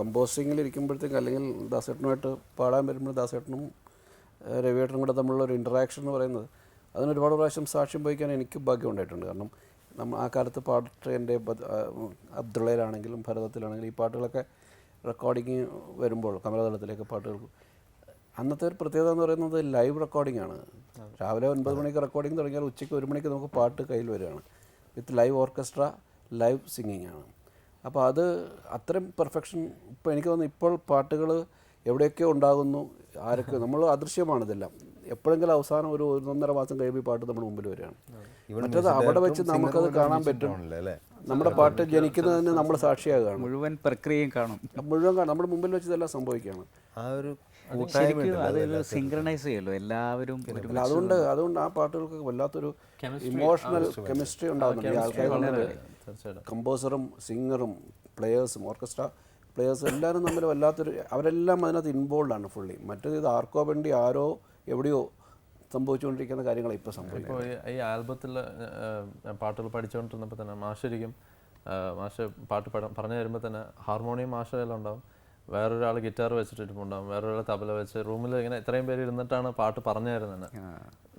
കമ്പോസിങ്ങിൽ ഇരിക്കുമ്പോഴത്തേക്ക് അല്ലെങ്കിൽ ദാസേട്ടനുമായിട്ട് പാടാൻ വരുമ്പോൾ ദാസേട്ടനും രവിയേട്ടനും കൂടെ തമ്മിലുള്ള ഒരു ഇന്ററാക്ഷൻ എന്ന് പറയുന്നത് അതിന് ഒരുപാട് പ്രാവശ്യം സാക്ഷ്യം വഹിക്കാൻ എനിക്ക് ഭാഗ്യം ഉണ്ടായിട്ടുണ്ട്. കാരണം നമ്മൾ ആ കാലത്ത് പാട്ട് എന്റെ അബ്ദുള്ളയിലാണെങ്കിലും ഭരതത്തിലാണെങ്കിലും ഈ പാട്ടുകളൊക്കെ റെക്കോർഡിങ് വരുമ്പോൾ കമലതലത്തിലേക്ക് പാട്ടുകൾ അന്നത്തെ ഒരു പ്രത്യേകത എന്ന് പറയുന്നത് ലൈവ് റെക്കോർഡിംഗ് ആണ്. രാവിലെ ഒൻപത് മണിക്ക് റെക്കോർഡിംഗ് തുടങ്ങിയാൽ ഉച്ചയ്ക്ക് ഒരു മണിക്ക് നമുക്ക് പാട്ട് കയ്യിൽ വരികയാണ്. With live orchestra live singing ആണ്. അപ്പോൾ അത് അത്രയും പെർഫെക്ഷൻ ഇപ്പോൾ എനിക്ക് തോന്നുന്നു ഇപ്പോൾ പാട്ടുകൾ എവിടെയൊക്കെ ഉണ്ടാകുന്നു ആരൊക്കെ നമ്മൾ അദൃശ്യമാണ് ഇതെല്ലാം. എപ്പോഴെങ്കിലും അവസാനം ഒരു ഒന്നൊന്നര മാസം കഴിയുമ്പോൾ പാട്ട് നമ്മുടെ മുമ്പിൽ വരികയാണ്. മറ്റത് അവിടെ വെച്ച് നമുക്കത് കാണാൻ പറ്റും. അല്ലേ? നമ്മുടെ പാട്ട് ജനിക്കുന്നതിന് നമ്മൾ സാക്ഷിയാകുകയാണ് മുഴുവൻ പ്രക്രിയയും കാണും. മുഴുവൻ കാണും. നമ്മുടെ മുമ്പിൽ വെച്ച് ഇതെല്ലാം സംഭവിക്കുകയാണ്. ആ ഒരു ശരിക്കും അതൊരു സിങ്ക്രണൈസ് ചെയ്യുമല്ലോ. എല്ലാവരും അതുകൊണ്ട് അതുകൊണ്ട് ആ പാട്ടുകൾക്ക് വല്ലാത്തൊരു ഇമോഷണൽ കെമിസ്ട്രി ഉണ്ടാകുന്നുണ്ട് ഈ ആൾക്കാർ കമ്പോസറും സിംഗറും പ്ലെയേഴ്സും ഓർക്കസ്ട്ര പ്ലെയേഴ്സ് എല്ലാവരും തമ്മിൽ വല്ലാത്തൊരു അവരെല്ലാം അതിനകത്ത് ഇൻവോൾവ് ആണ് ഫുള്ളി മറ്റേത് ഇത് ആർക്കോ വേണ്ടി ആരോ എവിടെയോ സംഭവിച്ചുകൊണ്ടിരിക്കുന്ന കാര്യങ്ങൾ ഇപ്പോൾ സംഭവിക്കും ഈ ആൽബത്തിൽ പാട്ടുകൾ പഠിച്ചുകൊണ്ടിരുന്നപ്പോൾ തന്നെ മാഷരിക്കും മാഷ് പാട്ട് പഠ പറഞ്ഞു തരുമ്പോൾ തന്നെ ഹാർമോണിയം മാഷെല്ലാം ഉണ്ടാവും. വേറൊരാൾ ഗിറ്റാർ വെച്ചിട്ടുണ്ടാവും വേറൊരാൾ തബല വെച്ച് റൂമിൽ ഇങ്ങനെ ഇത്രയും പേര് ഇരുന്നിട്ടാണ് പാട്ട് പറഞ്ഞു തരുന്നത്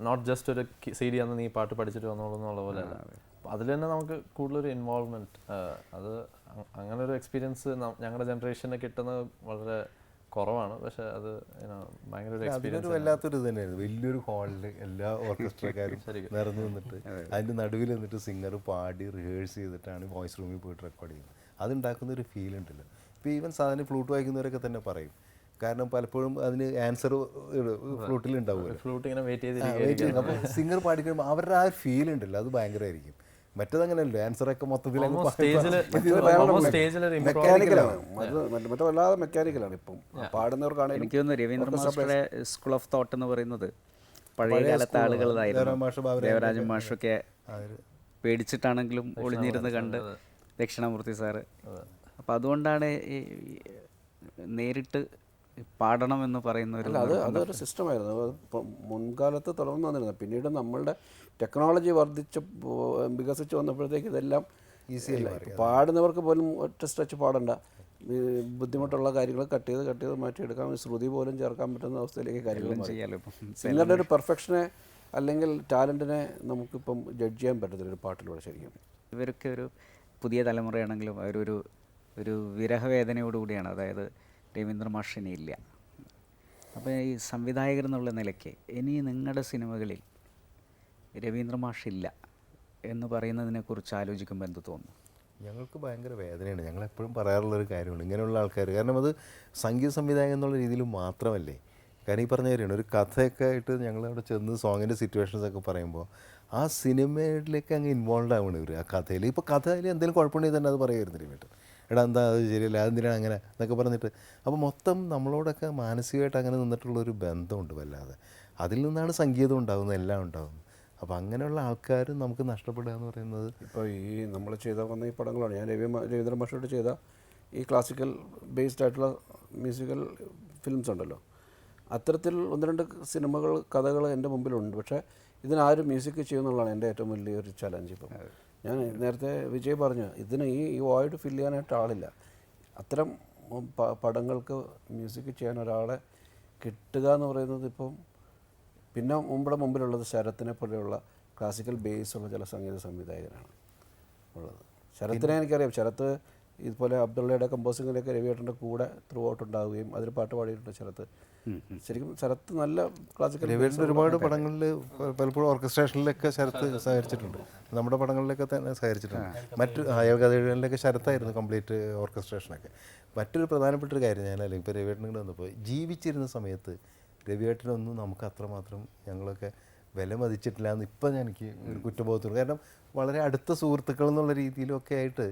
നോട്ട് ജസ്റ്റ് ഒരു സി ഡി നീ പാട്ട് പഠിച്ചിട്ട് വന്നോളൂ എന്നുള്ള പോലെ അതിൽ തന്നെ നമുക്ക് കൂടുതലൊരു ഇൻവോൾവ്മെന്റ് അത് അങ്ങനെ ഒരു എക്സ്പീരിയൻസ് ഞങ്ങളുടെ ജനറേഷന് കിട്ടുന്നത് വളരെ കുറവാണ്. പക്ഷെ അത് ഭയങ്കര ഒരു എക്സ്പീരിയൻസ് വല്ലാത്തൊരു ഇത് തന്നെയായിരുന്നു. വലിയൊരു ഹാളിൽ എല്ലാ ഓർക്കസ്ട്രക്കാരും നിറഞ്ഞു നിന്നിട്ട് അതിന്റെ നടുവിൽ നിന്നിട്ട് സിംഗർ പാടി റിഹേഴ്സ് ചെയ്തിട്ടാണ് വോയിസ് റൂമിൽ പോയിട്ട് റെക്കോർഡ് ചെയ്യുന്നത്. അതുണ്ടാക്കുന്ന ഒരു ഫീൽ ഉണ്ടല്ലോ. ഇപ്പോൾ ഈവൻ സാധാരണ ഫ്ലൂട്ട് വായിക്കുന്നവരൊക്കെ തന്നെ പറയും. കാരണം പലപ്പോഴും അതിന് ആൻസർ ഫ്ലൂട്ടിൽ ഉണ്ടാവുമല്ലോ. ഫ്ലൂട്ട് ഇങ്ങനെ വെയിറ്റ് ചെയ്ത് അപ്പോൾ സിംഗർ പാടിക്കഴിയുമ്പോൾ അവരുടെ ആ ഫീൽ ഉണ്ടല്ലോ. അത് ഭയങ്കരമായിരിക്കും. മറ്റേതങ്ങനെയല്ലോ ആൻസറൊക്കെ മൊത്തത്തിൽ മറ്റേ മറ്റേ വല്ലാതെ മെക്കാനിക്കലാണ് ഇപ്പം. പാടുന്നവർക്കാണെങ്കിലും എനിക്ക് തോന്നുന്നു രവീന്ദ്ര മാസ്റ്ററുടെ സ്കൂൾ ഓഫ് തോട്ട് എന്ന് പറയുന്നത് പഴയ കാലത്തെ ആളുകളായിരുന്നു. ദേവരാജൻ മാഷൊക്കെ പേടിച്ചിട്ടാണെങ്കിലും ഒളിഞ്ഞിരുന്ന് കണ്ട് ദക്ഷിണാമൂർത്തി സാറ്. അപ്പം അതുകൊണ്ടാണ് ഈ നേരിട്ട് പാടണം എന്ന് പറയുന്ന ഒരു അത് അതൊരു സിസ്റ്റമായിരുന്നു. അത് ഇപ്പം മുൻകാലത്ത് തുടർന്ന് വന്നിരുന്നത്. പിന്നീട് നമ്മളുടെ ടെക്നോളജി വർദ്ധിച്ച് വികസിച്ച് വന്നപ്പോഴത്തേക്ക് ഇതെല്ലാം ഈസിയല്ല പാടുന്നവർക്ക് പോലും ഒറ്റ സ്ട്രെച്ച് പാടണ്ട. ബുദ്ധിമുട്ടുള്ള കാര്യങ്ങൾ കട്ട് ചെയ്ത് കട്ട് ചെയ്ത് മാറ്റിയെടുക്കാം ശ്രുതി പോലും ചേർക്കാൻ പറ്റുന്ന അവസ്ഥയിലേക്ക് കാര്യങ്ങൾ സിംഗറിന്റെ ഒരു പെർഫെക്ഷനെ അല്ലെങ്കിൽ ടാലന്റിനെ നമുക്കിപ്പം ജഡ്ജ് ചെയ്യാൻ പറ്റത്തില്ല ഒരു പാട്ടിലൂടെ ശരിക്കും. ഇവരൊക്കെ ഒരു പുതിയ തലമുറയാണെങ്കിലും അവരൊരു ഒരു വിരഹവേദനയോടുകൂടിയാണ്. അതായത് രവീന്ദ്ര മാഷ് ഇനി ഇല്ല അപ്പോൾ ഈ സംവിധായകർ എന്നുള്ള നിലയ്ക്ക് ഇനി നിങ്ങളുടെ സിനിമകളിൽ രവീന്ദ്ര മാഷ് ഇല്ല എന്ന് പറയുന്നതിനെക്കുറിച്ച് ആലോചിക്കുമ്പോൾ എന്ത് തോന്നുന്നു ഞങ്ങൾക്ക് ഭയങ്കര വേദനയാണ്. ഞങ്ങൾ എപ്പോഴും പറയാറുള്ളൊരു കാര്യമാണ്. ഇങ്ങനെയുള്ള ആൾക്കാർ കാരണം അത് സംഗീത സംവിധായകൻ എന്നുള്ള രീതിയിൽ മാത്രമല്ലേ? കാരണം ഈ പറഞ്ഞ കാര്യമാണ്. ഒരു കഥയൊക്കെ ആയിട്ട് ഞങ്ങൾ അവിടെ ചെന്ന് സോങ്ങിന്റെ സിറ്റുവേഷൻസ് ഒക്കെ പറയുമ്പോൾ ആ സിനിമയിലേക്ക് അങ്ങ് ഇൻവോൾവ് ആവണം ഇവർ ആ കഥയിൽ ഇപ്പോൾ കഥയിൽ എന്തെങ്കിലും കുഴപ്പമുണ്ടെങ്കിൽ തന്നെ അത് പറയുമായിരുന്നില്ല കേട്ടോ എടാ എന്താ അത് ശരിയല്ല? അതെന്തിനാണ് അങ്ങനെ? എന്നൊക്കെ പറഞ്ഞിട്ട്. അപ്പോൾ മൊത്തം നമ്മളോടൊക്കെ മാനസികമായിട്ട് അങ്ങനെ നിന്നിട്ടുള്ളൊരു ബന്ധമുണ്ട് വല്ലാതെ. അതിൽ നിന്നാണ് സംഗീതം ഉണ്ടാകുന്നത് എല്ലാം ഉണ്ടാകുന്നത് അപ്പോൾ അങ്ങനെയുള്ള ആൾക്കാർ നമുക്ക് നഷ്ടപ്പെടുക എന്ന് പറയുന്നത് ഇപ്പോൾ ഈ നമ്മൾ ചെയ്ത വന്ന ഈ പടങ്ങളാണ്. ഞാൻ രവി രവീന്ദ്രൻ രവീന്ദ്ര മാഷോട് ചെയ്ത ഈ ക്ലാസിക്കൽ ബേസ്ഡ് ആയിട്ടുള്ള മ്യൂസിക്കൽ ഫിലിംസ് ഉണ്ടല്ലോ. അത്തരത്തിൽ ഒന്ന് രണ്ട് സിനിമകൾ കഥകൾ എന്റെ മുമ്പിലുണ്ട്. പക്ഷേ ഇതിനാരും മ്യൂസിക് ചെയ്യുമെന്നുള്ളതാണ് എന്റെ ഏറ്റവും വലിയൊരു ചലഞ്ച് ഇപ്പം. ഞാൻ നേരത്തെ വിജയ് പറഞ്ഞു ഇതിന് ഈ ഈ വോയിഡ് ഫില്ല് ചെയ്യാനായിട്ട് ആളില്ല. അത്തരം പടങ്ങൾക്ക് മ്യൂസിക് ചെയ്യാൻ ഒരാളെ കിട്ടുക എന്ന് പറയുന്നത് ഇപ്പം പിന്നെ മുമ്പുടെ മുമ്പിലുള്ളത് ശരത്തിനെ പോലെയുള്ള ക്ലാസിക്കൽ ബേസ് ഉള്ള ചില സംഗീത സംവിധായകനാണ് ഉള്ളത്. ശരത്തിനെ എനിക്കറിയാം. ശരത്ത് ഇതുപോലെ അബ്ദുള്ളയുടെ കമ്പോസിങ്ങിലൊക്കെ രവിയേട്ടന്റെ കൂടെ ത്രൂ ഔട്ട് ഉണ്ടാവുകയും അതിൽ പാട്ട് പാടിയിട്ടുണ്ട് ശരത്ത് ശരിക്കും ശരത്ത് നല്ല ക്ലാസിക്കൽ രവിയേട്ടന്റെ ഒരുപാട് പടങ്ങളിൽ പലപ്പോഴും ഓർക്കസ്ട്രേഷനിലൊക്കെ ശരത്ത് സഹകരിച്ചിട്ടുണ്ട്. നമ്മുടെ പടങ്ങളിലൊക്കെ തന്നെ സഹകരിച്ചിട്ടുണ്ട്. മറ്റ് അയൽകഥകളിലൊക്കെ ശരത്തായിരുന്നു കംപ്ലീറ്റ് ഓർക്കസ്ട്രേഷനൊക്കെ മറ്റൊരു പ്രധാനപ്പെട്ട ഒരു കാര്യം ഞാൻ അല്ലെങ്കിൽ ഇപ്പോൾ രവിയേട്ടൻ കൂടെ വന്നപ്പോൾ ജീവിച്ചിരുന്ന സമയത്ത് രവിയേട്ടനൊന്നും നമുക്ക് അത്രമാത്രം ഞങ്ങളൊക്കെ വില മതിച്ചിട്ടില്ല എന്ന് ഇപ്പം എനിക്ക് ഒരു കുറ്റബോധമുണ്ട് കാരണം വളരെ അടുത്ത സുഹൃത്തുക്കൾ എന്നുള്ള രീതിയിലൊക്കെ ആയിട്ട്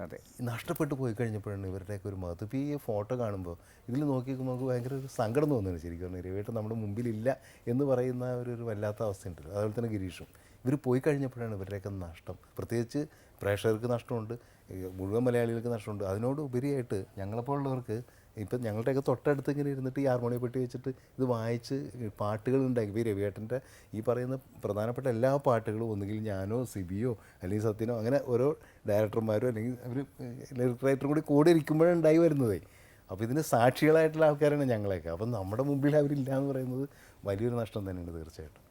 അതെ. നഷ്ടപ്പെട്ടു പോയി കഴിഞ്ഞപ്പോഴാണ് ഇവരുടെയൊക്കെ ഒരു മഹത്വം. ഇപ്പോൾ ഈ ഫോട്ടോ കാണുമ്പോൾ ഇതിൽ നോക്കിയിരിക്കുമ്പോൾ നമുക്ക് ഭയങ്കര ഒരു സങ്കടം തോന്നുന്നു ശരിക്കും പറഞ്ഞാൽ രവിയേട്ടൻ നമ്മുടെ മുമ്പിലില്ല എന്ന് പറയുന്ന ഒരു ഒരു വല്ലാത്ത അവസ്ഥയുണ്ടല്ലോ. അതുപോലെ തന്നെ ഗിരീഷും. ഇവർ പോയി കഴിഞ്ഞപ്പോഴാണ് ഇവരുടെയൊക്കെ നഷ്ടം. പ്രത്യേകിച്ച് പ്രേക്ഷകർക്ക് നഷ്ടമുണ്ട് മുഴുവൻ മലയാളികൾക്ക് നഷ്ടമുണ്ട്. അതിനോട് ഉപരിയായിട്ട് ഞങ്ങളെപ്പോലുള്ളവർക്ക് ഇപ്പം ഞങ്ങളുടെയൊക്കെ തൊട്ടടുത്ത് ഇങ്ങനെ ഇരുന്നിട്ട് ഈ ഹാർമോണിയ പെട്ടി വെച്ചിട്ട് ഇത് വായിച്ച് പാട്ടുകൾ ഉണ്ടാക്കി ഇപ്പോൾ രവിയേട്ടന്റെ ഈ പറയുന്ന പ്രധാനപ്പെട്ട എല്ലാ പാട്ടുകളും ഒന്നുകിൽ ഞാനോ സിബിയോ അല്ലെങ്കിൽ സത്യനോ അങ്ങനെ ഓരോ ഡയറക്ടർമാരോ അല്ലെങ്കിൽ അവർ ലിറിക് റൈറ്ററും കൂടി കൂടെ ഇരിക്കുമ്പോഴേ ഉണ്ടായി വരുന്നതേ. അപ്പോൾ ഇതിന് സാക്ഷികളായിട്ടുള്ള ആൾക്കാരാണ് ഞങ്ങളെയൊക്കെ. അപ്പം നമ്മുടെ മുമ്പിൽ അവരില്ല എന്ന് പറയുന്നത് വലിയൊരു നഷ്ടം തന്നെയാണ് തീർച്ചയായിട്ടും.